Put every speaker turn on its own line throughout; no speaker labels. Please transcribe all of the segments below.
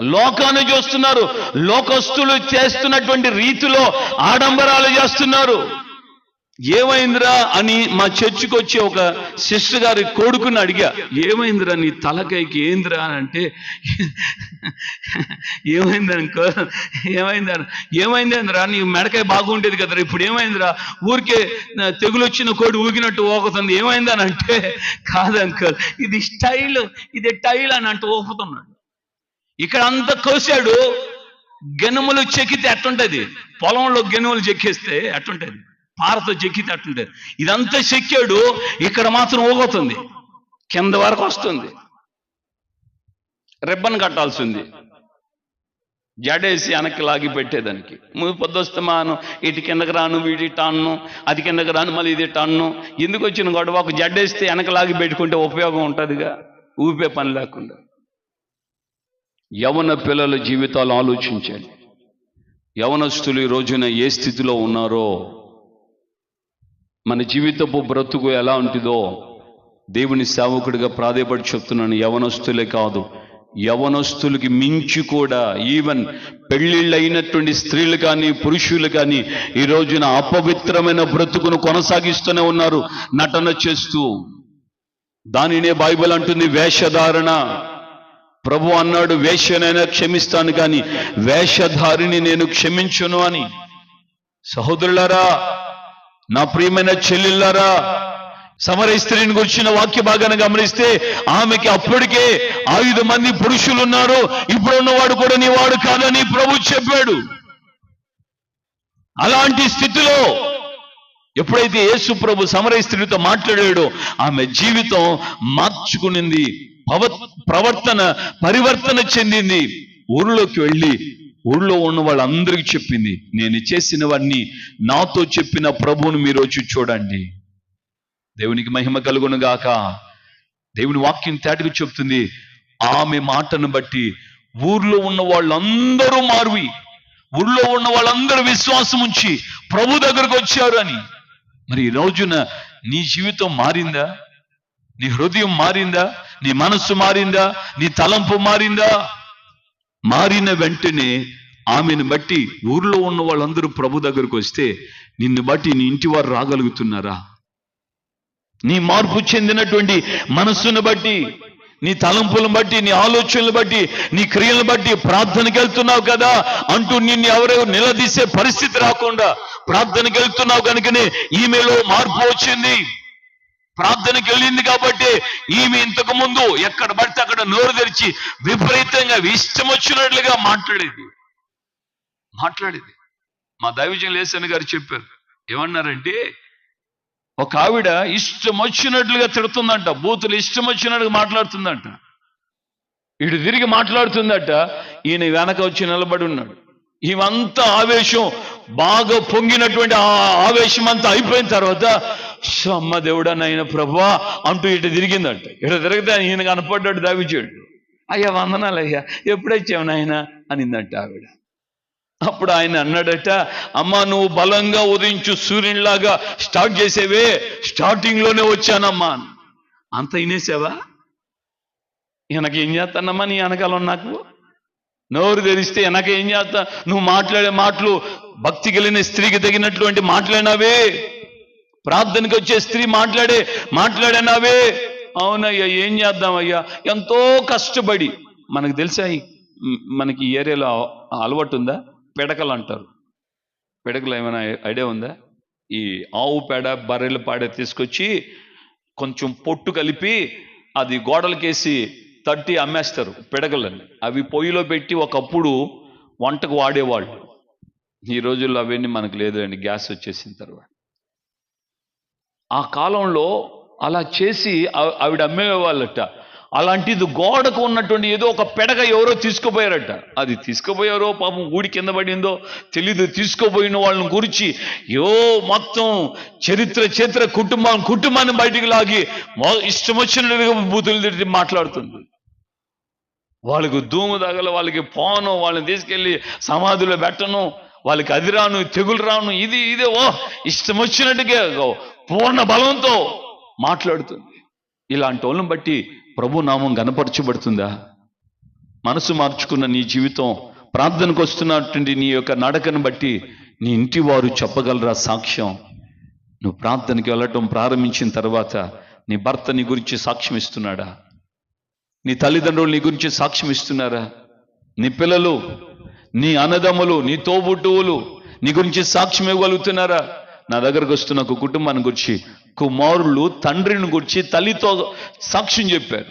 లోకాన్ని చూస్తున్నారు. లోకస్తులు చేస్తున్నటువంటి రీతిలో ఆడంబరాలు చేస్తున్నారు. ఏమైందిరా అని మా చర్చికి వచ్చి ఒక సిస్టర్ గారి కొడుకుని అడిగా ఏమైందిరా నీ తలకైకి ఏందిరా? అని అంటే ఏమైంది అనుకో ఏమైంది అని నీ మెడకాయ బాగుండేది కదరా ఇప్పుడు ఏమైందిరా? ఊరికే తెగులు వచ్చిన కోడి ఊగినట్టు ఊగుతుంది ఏమైంది అని అంటే కాదు అంకల్ ఇది స్టైల్ ఇది టైల్ అని అంటూ ఊపుతున్నాడు. ఇక్కడ అంతా కోసాడు గెనుములు చెక్కితే ఎట్టుంటది పొలంలో గెనుములు చెక్కేస్తే ఎట్టుంటది పారతో చెక్కితే అట్టుంటది. ఇదంతా చెక్కాడు ఇక్కడ మాత్రం ఊగుతుంది కింద వరకు వస్తుంది. రిబ్బన్ కట్టాల్సింది. జడేసి వెనక్కి లాగి పెట్టేదానికి. ముందు పొద్దుస్తమాను ఇటు కిందకి రాను వీటి టాన్ను అది కిందకి రాను మళ్ళీ ఇది టాన్ను ఎందుకు వచ్చిన గొడవ? ఒక జడ్డేస్తే వెనక లాగి పెట్టుకుంటే ఉపయోగం ఉంటుందిగా. ఊపే పని లేకుండా. యవన పిల్లల జీవితాలు ఆలోచించాలి యవనస్తులు ఈ రోజున ఏ స్థితిలో ఉన్నారో మన జీవితపు బ్రతుకు ఎలా ఉంటుందో దేవుని సేవకుడిగా ప్రాధేయపడి చెప్తున్నాను. యవనస్తులే కాదు యవనస్తులకి మించి కూడా ఈవెన్ పెళ్ళిళ్ళైనటువంటి స్త్రీలు కానీ పురుషులు కానీ ఈ రోజున అపవిత్రమైన బ్రతుకును కొనసాగిస్తూనే ఉన్నారు. నటన చేస్తూ దానినే బైబిల్ అంటుంది వేషధారణ. ప్రభు అన్నాడు వేషనైనా క్షమిస్తాను కానీ వేషధారిని నేను క్షమించును అని. సహోదరులారా నా ప్రియమైన చెల్లెళ్ళారా సమర స్త్రీని గురించిన వాక్య భాగాన్ని గమనిస్తే ఆమెకి అప్పటికే ఐదు మంది పురుషులు ఉన్నారు ఇప్పుడున్నవాడు కూడా నీ వాడు కాదని ప్రభు చెప్పాడు. అలాంటి స్థితిలో ఎప్పుడైతే యేసు ప్రభు సమర స్త్రీతో మాట్లాడాడో ఆమె జీవితం మార్చుకునింది. ప్రవర్తన పరివర్తన చెందింది. ఊరిలోకి వెళ్ళి ఊళ్ళో ఉన్న వాళ్ళందరికీ చెప్పింది. నేను చేసినవన్నీ నాతో చెప్పిన ప్రభువును మీరు వచ్చి చూడండి. దేవునికి మహిమ కలుగును గాక. దేవుని వాక్యం తేటకు చెప్తుంది ఆమె మాటను బట్టి ఊర్లో ఉన్న వాళ్ళందరూ మారువి. ఊళ్ళో ఉన్న వాళ్ళందరూ విశ్వాసం ఉంచి ప్రభు దగ్గరకు వచ్చారు అని. మరి ఈ రోజున నీ జీవితం మారిందా? నీ హృదయం మారిందా? నీ మనస్సు మారిందా? నీ తలంపు మారిందా? మారిన వెంటనే ఆమెను బట్టి ఊర్లో ఉన్న వాళ్ళందరూ ప్రభు దగ్గరకు వస్తే నిన్ను బట్టి నీ ఇంటి వారు రాగలుగుతున్నారా? నీ మార్పు చెందినటువంటి మనస్సును బట్టి నీ తలంపులను బట్టి నీ ఆలోచనలు బట్టి నీ క్రియలను బట్టి ప్రార్థనకి వెళ్తున్నావు కదా? అంటూ నిన్ను ఎవరో నిలదీసే పరిస్థితి రాకుండా ప్రార్థనకి వెళ్తున్నావు కనుకనే ఈమెలో మార్పు వచ్చింది. ప్రార్థనకి వెళ్ళింది కాబట్టి ఈమె ఇంతకు ముందు ఎక్కడ పడితే అక్కడ నోరు తెరిచి విపరీతంగా ఇష్టం వచ్చినట్లుగా మాట్లాడేది. మాట్లాడేది. మా దైవజన్ లేసన్ గారు చెప్పారు. ఏమన్నారంటే ఒక ఆవిడ ఇష్టం వచ్చినట్లుగా తిడుతుందంట బూతులు ఇష్టం వచ్చినట్టుగా మాట్లాడుతుందంట. ఇటు తిరిగి మాట్లాడుతుందట ఈయన వెనక వచ్చి నిలబడి ఉన్నాడు. ఇవంతా ఆవేశం బాగా పొంగినటువంటి ఆ ఆవేశం అంతా అయిపోయిన తర్వాత సో అమ్మ దేవుడా నాయన ప్రభా అంటూ ఇటు తిరిగిందంట. ఇటు తిరిగితే ఈయన కనపడ్డాడు దావిచాడు అయ్యా వందనాలు అయ్యా ఎప్పుడొచ్చావు నాయన? అనిందంట ఆవిడ. అప్పుడు ఆయన అన్నాడట అమ్మా నువ్వు బలంగా ఉదయించు సూర్యునిలాగా స్టార్ట్ చేసేవే స్టార్టింగ్లోనే వచ్చానమ్మా అంత వినేసావా? ఈయనకి ఏం చేస్తానమ్మా నీ వెనకాల నాకు? నోరు తెరిస్తే వెనక ఏం చేస్తా? నువ్వు మాట్లాడే మాటలు భక్తి కలిగిన స్త్రీకి తగినటువంటి మాట్లాడినావే ప్రార్థనకు వచ్చే స్త్రీ మాట్లాడే మాట్లాడినావే? అవునయ్యా ఏం చేద్దామయ్యా? ఎంతో కష్టపడి. మనకు తెలుసా మనకి ఈ ఏరియాలో అలవాటు ఉందా పిడకలు అంటారు. పిడకలు ఏమైనా ఐడియా ఉందా? ఈ ఆవు పేడ బర్రెల పేడ తీసుకొచ్చి కొంచెం పొట్టు కలిపి అది గోడలకేసి తట్టి అమ్మేస్తారు పిడకలని. అవి పొయ్యిలో పెట్టి ఒకప్పుడు వంటకు వాడేవాళ్ళు. ఈ రోజుల్లో అవన్నీ మనకు లేదు అండి గ్యాస్ వచ్చేసిన తర్వాత. ఆ కాలంలో అలా చేసి ఆవిడ అమ్మేవాళ్ళట. అలాంటిది గోడకు ఉన్నటువంటి ఏదో ఒక పెడగ ఎవరో తీసుకుపోయారట. అది తీసుకుపోయారో పాపం ఊడి కింద పడిందో తెలీదు. తీసుకుపోయిన వాళ్ళని గురించి ఏ మొత్తం చరిత్ర చరిత్ర కుటుంబం కుటుంబాన్ని బయటికి లాగి మొ- ఇష్టం వచ్చినట్టుగా బూతులు తిట్టి మాట్లాడుతుంది. వాళ్ళకు ధూము తగల వాళ్ళకి పోను వాళ్ళని తీసుకెళ్ళి సమాధిలో పెట్టను వాళ్ళకి అది రాను తెగులు రాను ఇది ఇదే ఓ ఇష్టం వచ్చినట్టుగా పూర్ణ బలంతో మాట్లాడుతుంది. ఇలాంటి వాళ్ళని బట్టి ప్రభు నామం గనపరచబడుతుందా మనసు మార్చుకున్న నీ జీవితం ప్రార్థనకు వస్తున్నటువంటి నీ యొక్క నడకను బట్టి నీ ఇంటి వారు చెప్పగలరా సాక్ష్యం? నువ్వు ప్రార్థనకి వెళ్ళటం ప్రారంభించిన తర్వాత నీ భర్త నీ గురించి సాక్ష్యం ఇస్తున్నాడా? నీ తల్లిదండ్రులు నీ గురించి సాక్ష్యం ఇస్తున్నారా? నీ పిల్లలు నీ అన్నదమ్ములు నీ తోబుట్టువులు నీ గురించి సాక్ష్యం ఇవ్వగలుగుతున్నారా? నా దగ్గరకు వస్తున్న ఒక కుటుంబాన్ని గురించి కుమారులు తండ్రిని గురించి తల్లితో సాక్ష్యం చెప్పారు.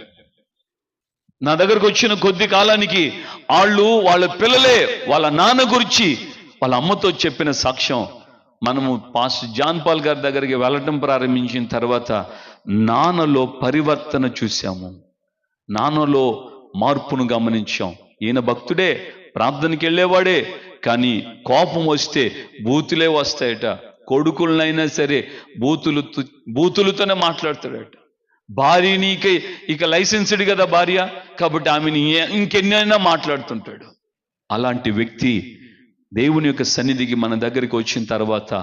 నా దగ్గరకు వచ్చిన కొద్ది కాలానికి వాళ్ళు వాళ్ళ పిల్లలే వాళ్ళ నాన్న గురించి వాళ్ళ అమ్మతో చెప్పిన సాక్ష్యం మనము పాస్ జాన్ పాల్ గారి దగ్గరికి వెళ్ళటం ప్రారంభించిన తర్వాత నాన్నలో పరివర్తన చూశాము. నాన్నలో మార్పును గమనించాం. ఈయన భక్తుడే ప్రార్థనకి వెళ్ళేవాడే కానీ కోపం వస్తే బూతులే వస్తాయట. కొడుకులనైనా సరే బూతులు బూతులతోనే మాట్లాడతాడట. భార్య ఇక ఇక లైసెన్స్డ్ కదా భార్య? కాబట్టి ఆమెని ఇంకెన్నైనా మాట్లాడుతుంటాడు. అలాంటి వ్యక్తి దేవుని యొక్క సన్నిధికి మన దగ్గరికి వచ్చిన తర్వాత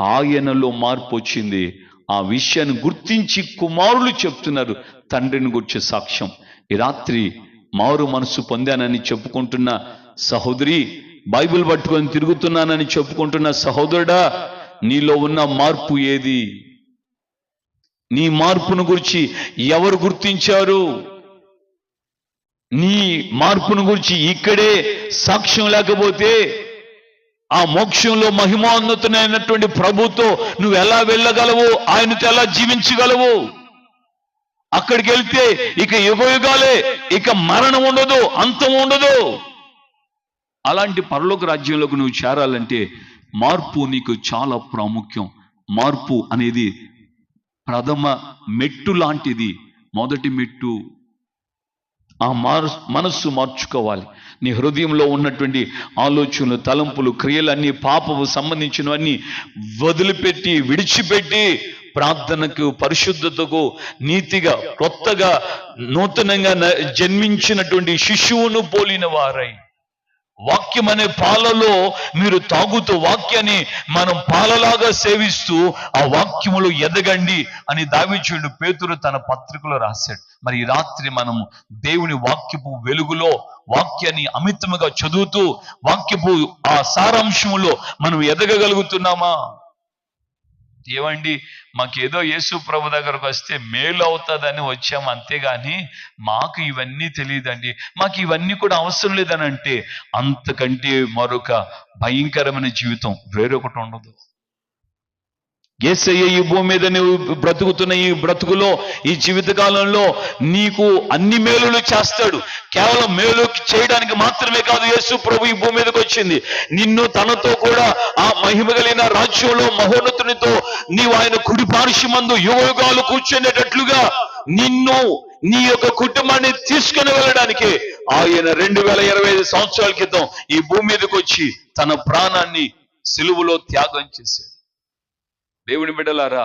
ఆయనలో మార్పు వచ్చింది. ఆ విషయాన్ని గుర్తించి కుమారులు చెప్తున్నారు. తండ్రిని గుర్చే సాక్ష్యం. ఈ రాత్రి మారు మనసు పొందానని చెప్పుకుంటున్న సహోదరి బైబిల్ పట్టుకొని తిరుగుతున్నానని చెప్పుకుంటున్న సహోదరుడా నీలో ఉన్న మార్పు ఏది? నీ మార్పును గురించి ఎవరు గుర్తించారు? నీ మార్పును గురించి ఇక్కడే సాక్ష్యం లేకపోతే ఆ మోక్షంలో మహిమోన్నతమైనటువంటి ప్రభుతో నువ్వు ఎలా వెళ్ళగలవు? ఆయనతో ఎలా జీవించగలవు? అక్కడికి వెళ్తే ఇక యుగ యుగాలే ఇక మరణం ఉండదు అంతం ఉండదు. అలాంటి పరలోక రాజ్యంలోకి నువ్వు చేరాలంటే మార్పు నీకు చాలా ప్రాముఖ్యం. మార్పు అనేది ప్రథమ మెట్టు లాంటిది. మొదటి మెట్టు ఆ మార్ మనస్సు మార్చుకోవాలి. నీ హృదయంలో ఉన్నటువంటి ఆలోచనలు తలంపులు క్రియలన్నీ పాపము సంబంధించినవన్నీ వదిలిపెట్టి విడిచిపెట్టి ప్రార్థనకు పరిశుద్ధతకు నీతిగా కొత్తగా నూతనంగా న- జన్మించినటువంటి శిశువును పోలిన వారై. వాక్యం అనే పాలలో మీరు తాగుతూ వాక్యాన్ని మనం పాలలాగా సేవిస్తూ ఆ వాక్యములు ఎదగండి అని దావించుడు పేతురు తన పత్రికలో రాశాడు. మరి ఈ రాత్రి మనం దేవుని వాక్యపు వెలుగులో వాక్యాన్ని అమితముగా చదువుతూ వాక్యపు ఆ సారాంశములో మనం ఎదగగలుగుతున్నామా? ఏమండి? మాకేదో యేసు ప్రభు దగ్గరకు వస్తే మేలు అవుతుందని వచ్చాం అంతేగాని మాకు ఇవన్నీ తెలియదండి. మాకు ఇవన్నీ కూడా అవసరం లేదని అంటే అంతకంటే మరొక భయంకరమైన జీవితం వేరొకటి ఉండదు. ఏసయ్య ఈ భూమి మీద నువ్వు బ్రతుకుతున్న ఈ బ్రతుకులో ఈ జీవిత కాలంలో నీకు అన్ని మేలులు చేస్తాడు. కేవలం మేలు చేయడానికి మాత్రమే కాదు యేసు ప్రభు ఈ భూమి మీదకి వచ్చింది. నిన్ను తనతో కూడా ఆ మహిమ కలిగిన రాజ్యంలో మహోన్నతునితో నీవు ఆయన కుడి పార్శ్వమందు యుగయుగాలు కూర్చునేటట్లుగా నిన్ను నీ యొక్క కుటుంబాన్ని తీసుకుని వెళ్ళడానికి ఆయన రెండు వేల ఇరవై ఐదు సంవత్సరాల క్రితం ఈ భూమి మీదకి వచ్చి తన ప్రాణాన్ని సిలువులో త్యాగం చేశాడు. దేవుని బిడ్డలారా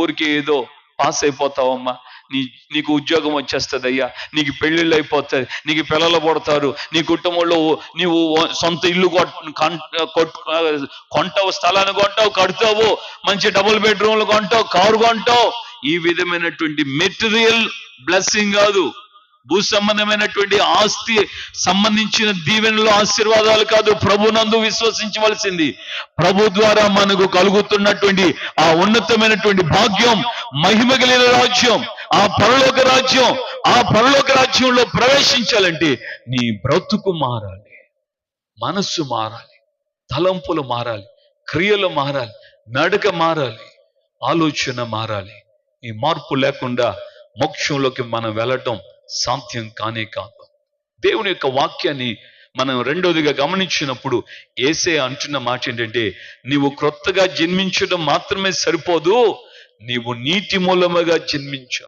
ఊరికే ఏదో పాస్ అయిపోతావమ్మా. నీ నీకు ఉద్యోగం వచ్చేస్తుంది అయ్యా నీకు పెళ్ళిళ్ళు అయిపోతుంది నీకు పిల్లలు పడతారు. నీ కుటుంబంలో నీవు సొంత ఇల్లు కొంటావు స్థలాన్ని కొంటావు కడతావు మంచి డబుల్ బెడ్రూమ్లు కొంటావు కారు కొంటావు. ఈ విధమైనటువంటి మెటీరియల్ బ్లెస్సింగ్ కాదు. భూ సంబంధమైనటువంటి ఆస్తి సంబంధించిన దీవెనలు ఆశీర్వాదాలు కాదు ప్రభునందు విశ్వసించవలసింది. ప్రభు ద్వారా మనకు కలుగుతున్నటువంటి ఆ ఉన్నతమైనటువంటి భాగ్యం మహిమ కలిగిన రాజ్యం ఆ పరలోక రాజ్యం ఆ పరలోక రాజ్యంలో ప్రవేశించాలంటే నీ బ్రతుకు మారాలి మనస్సు మారాలి తలంపులు మారాలి క్రియలు మారాలి నడక మారాలి ఆలోచన మారాలి. ఈ మార్పు లేకుండా మోక్షంలోకి మనం వెళ్ళటం సాధ్యం కానే కాదు. దేవుని యొక్క వాక్యాన్ని మనం రెండోదిగా గమనించినప్పుడు ఏసే అంటున్న మాట ఏంటంటే నీవు క్రొత్తగా జన్మించడం మాత్రమే సరిపోదు నీవు నీటి మూలముగా జన్మించు.